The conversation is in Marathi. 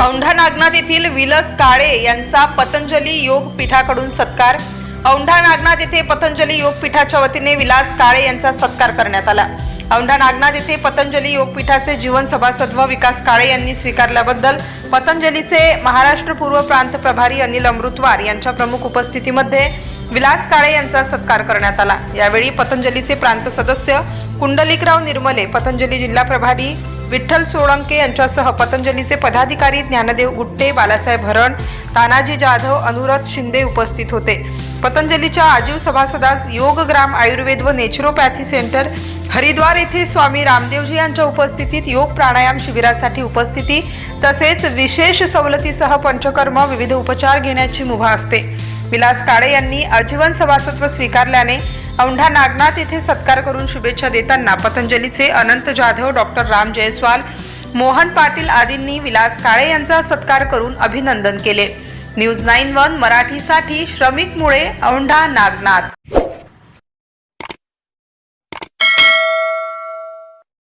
औंढा नागनाथ येथील विलस काळे यांचा पतंजली योग पीठाकडून सत्कार. औंढा नागनाथ येथे पतंजली योग पीठाच्या वतीने विलास काळे यांचा सत्कार करण्यात आला. औंढा नागनाथ येथे पतंजली योगपीठाचे जीवन सभासत्व विकास काळे यांनी स्वीकारल्याबद्दल पतंजलीचे महाराष्ट्र पूर्व प्रांत प्रभारी अनिल अमृतवार यांच्या प्रमुख उपस्थितीमध्ये विलास काळे यांचा सत्कार करण्यात आला. यावेळी पतंजलीचे प्रांत सदस्य कुंडलिकराव निर्मले पतंजली जिल्हा प्रभारी विठ्ठल सोळंके यांच्यासह पतंजलीचे पदाधिकारी ज्ञानदेव गुट्टे बालासाहेब हरण तानाजी जाधव अनुरथ शिंदे उपस्थित होते. पतंजलीच्या आजीव सभासदास योगग्राम आयुर्वेद व नेचरोपॅथी सेंटर हरिद्वार येथे स्वामी रामदेवजी यांच्या उपस्थितीत योग प्राणायाम शिबिरासाठी उपस्थिती तसेच विशेष सवलतीसह पंचकर्म विविध उपचार घेण्याची मुभा असते. विलास काळे यांनी आजीवन सभासत्व स्वीकारल्याने औंढा नागनाथ येथे सत्कार करून शुभेच्छा देताना पतंजलीचे अनंत जाधव डॉक्टर राम जयस्वाल मोहन पाटील आदींनी विलास काळे यांचा सत्कार करून अभिनंदन केले. न्यूज नाईन वन मराठीसाठी श्रमिक मुळे औंढा नागनाथ.